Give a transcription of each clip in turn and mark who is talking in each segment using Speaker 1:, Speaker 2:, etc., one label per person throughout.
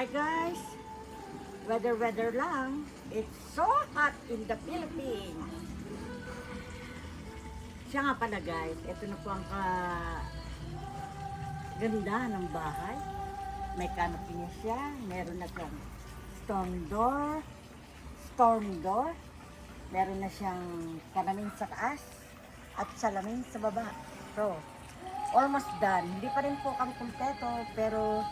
Speaker 1: Hi guys! Weather weather lang. It's so hot in the Philippines. Siya nga pala guys, ito na po ang ka ganda ng bahay. May canopy niya siya. Meron na siyang storm door. Storm door. Meron na siyang salamin sa taas at salamin sa baba. So, almost done. Hindi pa rin po kami kumpleto, pero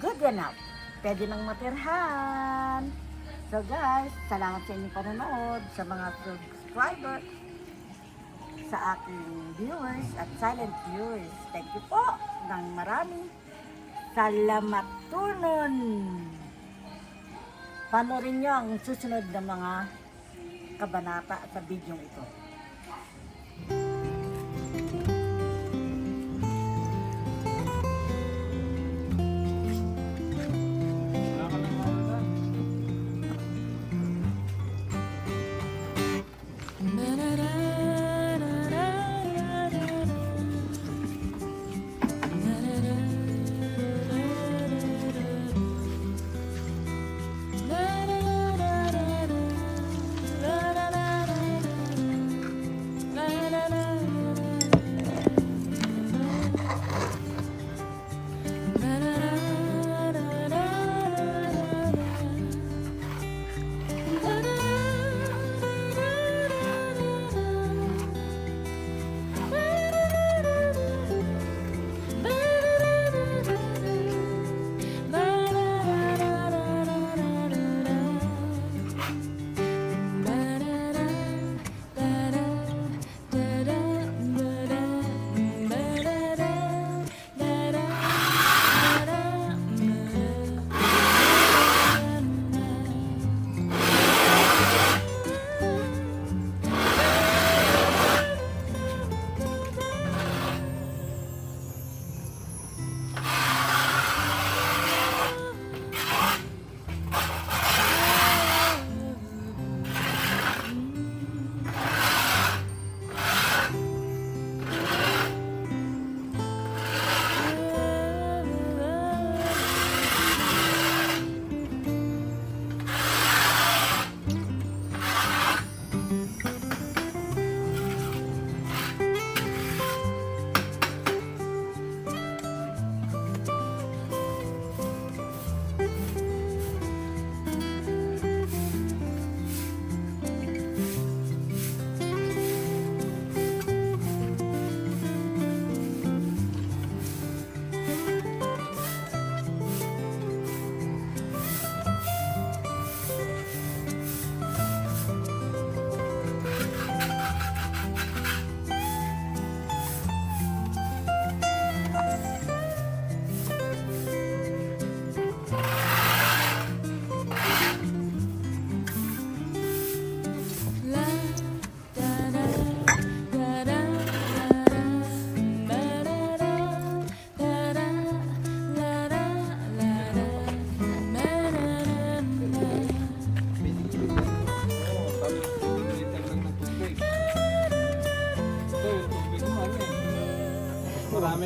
Speaker 1: good enough. Pwede nang matirhan. So guys, salamat sa inyong panonood, sa mga subscriber, sa aking viewers at silent viewers. Thank you po ng marami. Salamat tunon. Panorin nyo ang susunod na mga kabanata sa video ito.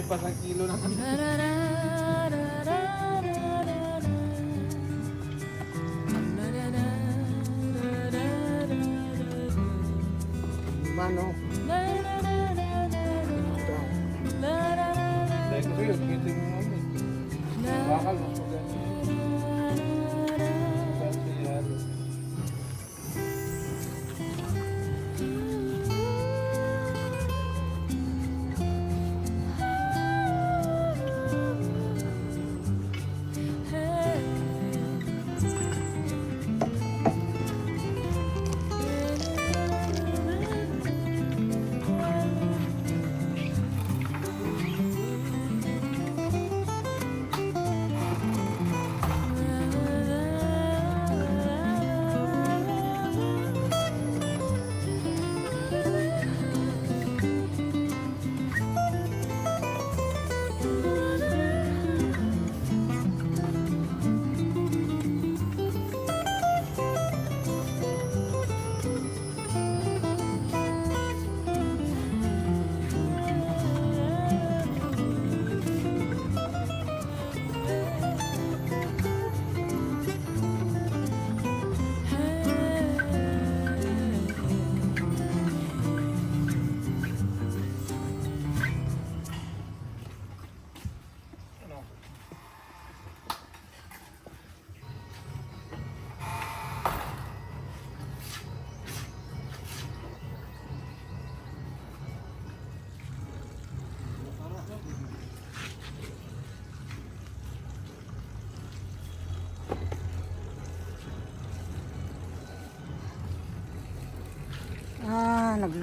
Speaker 2: Pa sa kilo ng ano.
Speaker 1: Mano,
Speaker 2: Dahil ko sa'yo, pwede mo namin. Bakal mo po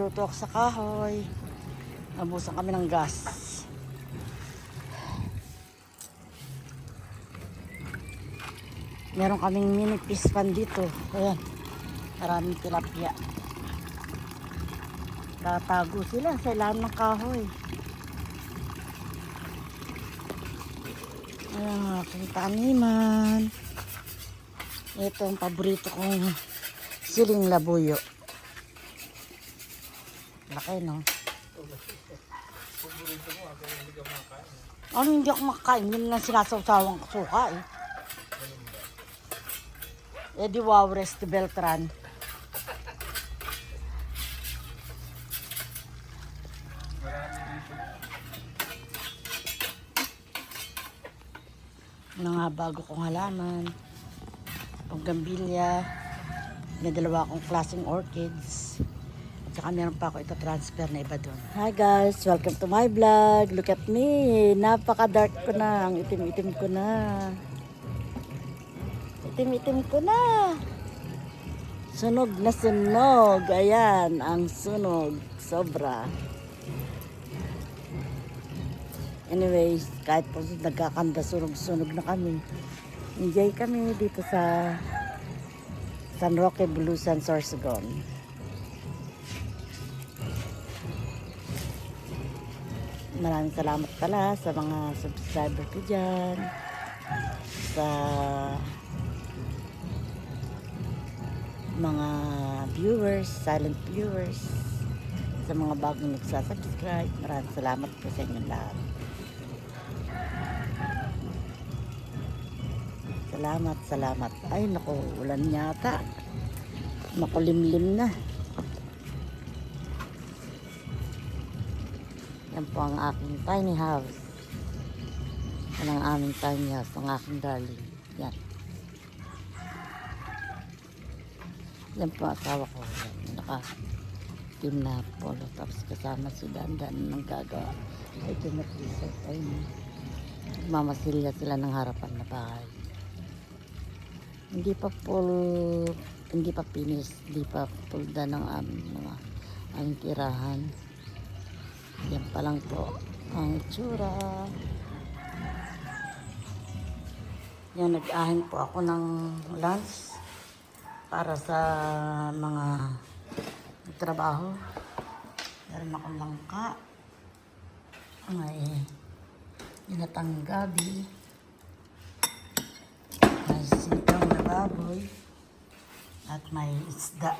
Speaker 1: Nagluto ako sa kahoy. Nabusan kami ng gas. Meron kaming mini fish pan dito. Ayan. Maraming tilapia. Tatago sila sa ilalim ng kahoy. Ayan, ang aking taniman. Ito ang paborito kong siling labuyo. Laki, no? Ano hindi ako makakain? Yun lang sinasawsawang suka, eh. Eh di wow, rest Beltran. Mga bago kong halaman. Paggambilya. May dalawa akong klaseng orchids. At saka meron pa ako ito transfer na iba doon. Hi guys, welcome to my vlog. Look at me. Napaka-dark ko na. Ang itim-itim ko na. Itim-itim ko na. Sunog na sunog. Ayan, ang sunog. Sobra. Anyways, kahit po nagkakanda sunog-sunog na kami. Enjoy kami dito sa San Roque, Bulusan, Sorsogon. Maraming salamat pala sa mga subscriber ko dyan. Sa mga viewers, silent viewers, sa mga bagong nagsasubscribe. Maraming salamat po sa inyo lahat. Salamat, salamat. Ay, naku, ulan yata. Makulimlim na. Yan po ang aking tiny house. Yan ang aming tiny house, ang aking darling. Yan. Yan po asawa ko. Naka team na polo. Tapos kasama si Dandan ng gagawa. Ito na prison. Ayun. Mamasilya sila ng harapan na bahay. Hindi pa full, hindi pa finish, hindi pa full da ng aming mga aming tirahan. Yan pa lang po ang itsura. Yan, nag-ahin po ako ng lunch para sa mga trabaho. Meron akong langka. May inatang gabi. May sitaw na baboy. At may isda.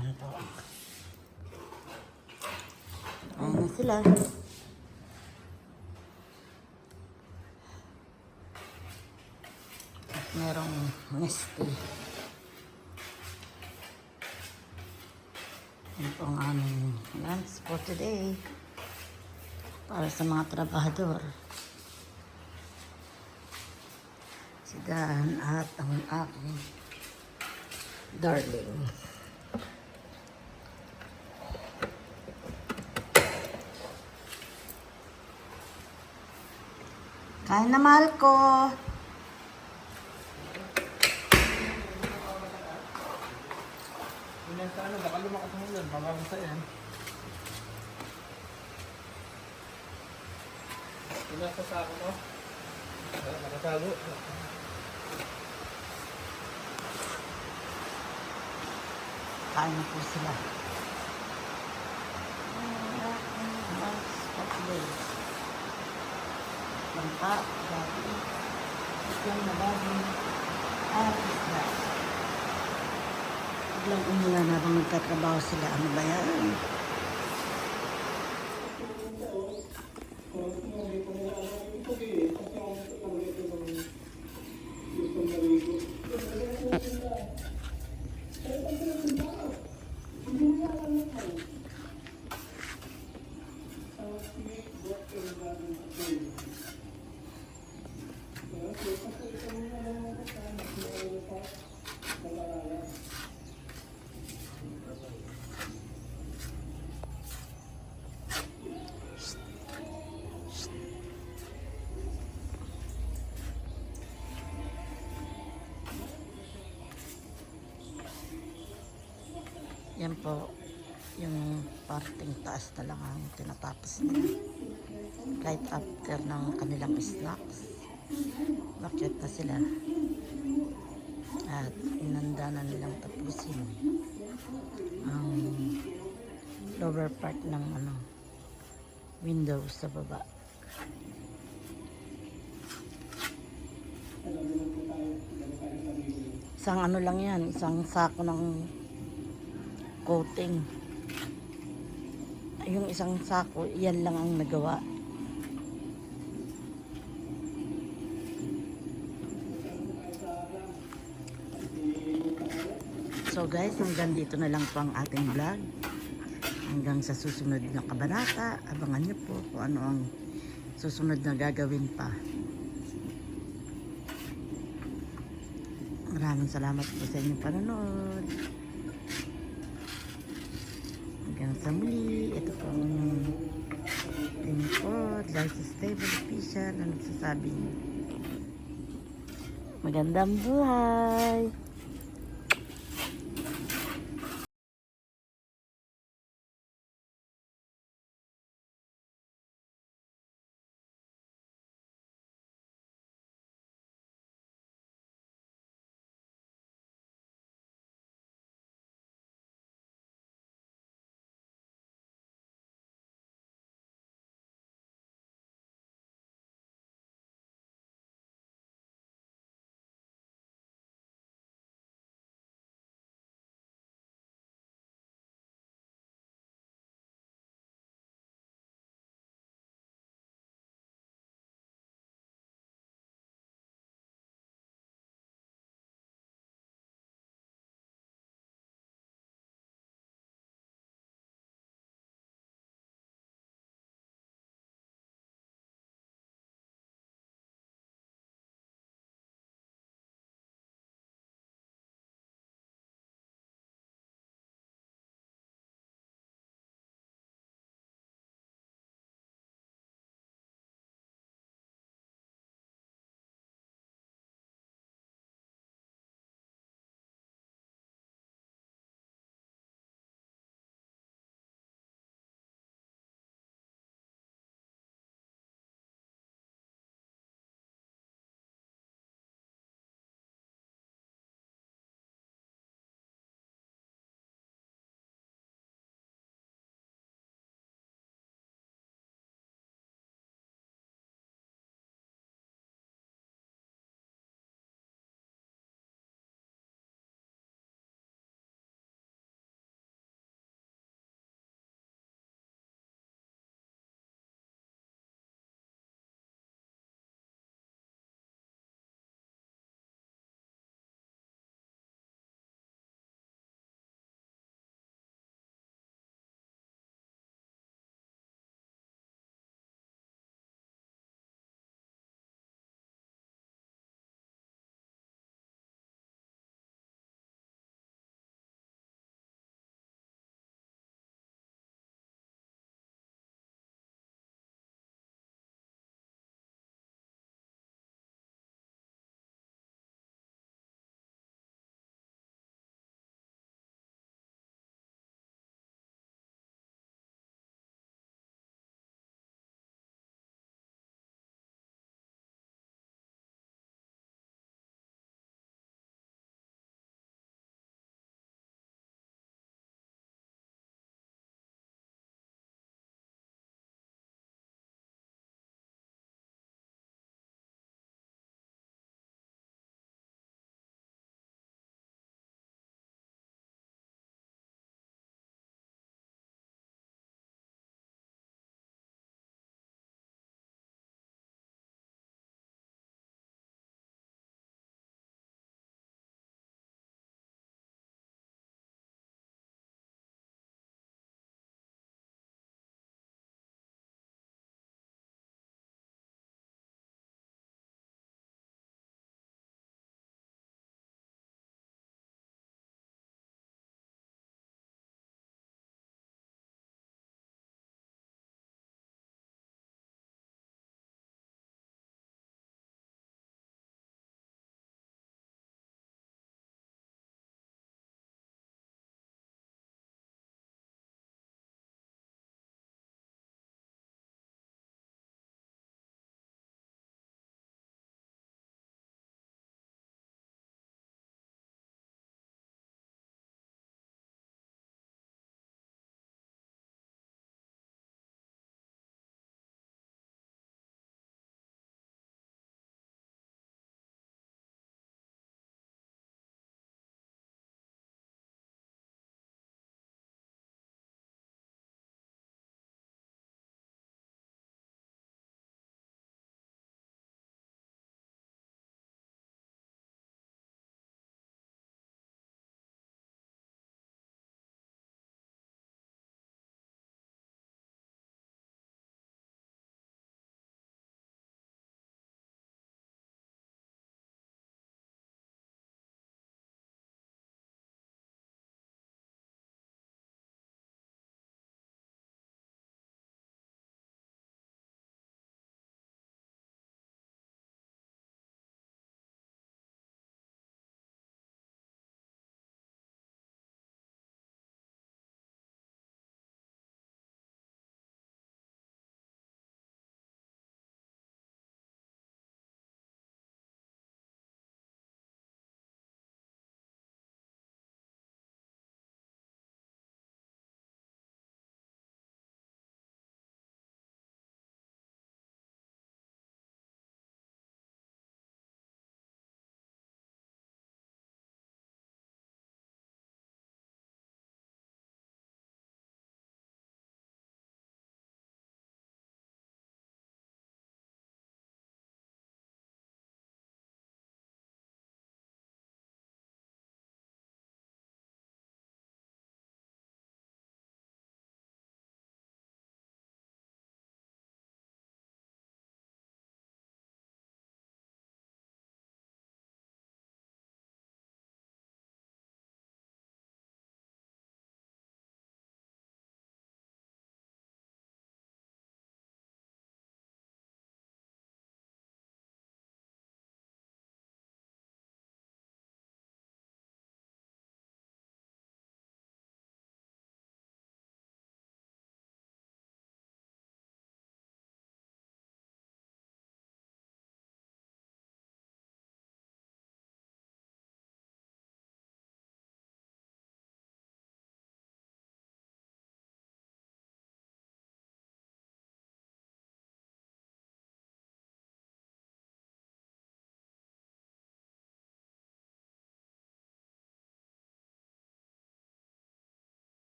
Speaker 1: Ano po. Ayan na sila. At merong nesty. Yan po ang aming lunch for today. Para sa mga trabahador. Si Dan at ang aking darling. Kain na mahal ko.
Speaker 2: Ano, baka lumakas mo yun. Mamabasa yan. Pinasa sa ako.
Speaker 1: Kain na sila. Bangka, gabi, islang na baboy, at isla. Biglang umula na bang nagtatrabaho sila. Ano ba yan? Yan po, yung parting taas na lang ang tinatapos nila. Right after ng kanilang snacks, bakit na sila. At inanda na nilang tapusin ang lower part ng ano windows sa baba. Isang ano lang yan, isang sako ng coating. Yung isang sako, yan lang ang nagawa. So guys, hanggang dito na lang po ang ating vlog. Hanggang sa susunod na kabanata, abangan niyo po kung ano ang susunod na gagawin pa. Maraming salamat po sa inyong panonood. Hanggang sa muli, ito po ang lingkod, Life is Stable Official na nagsasabing magandang buhay!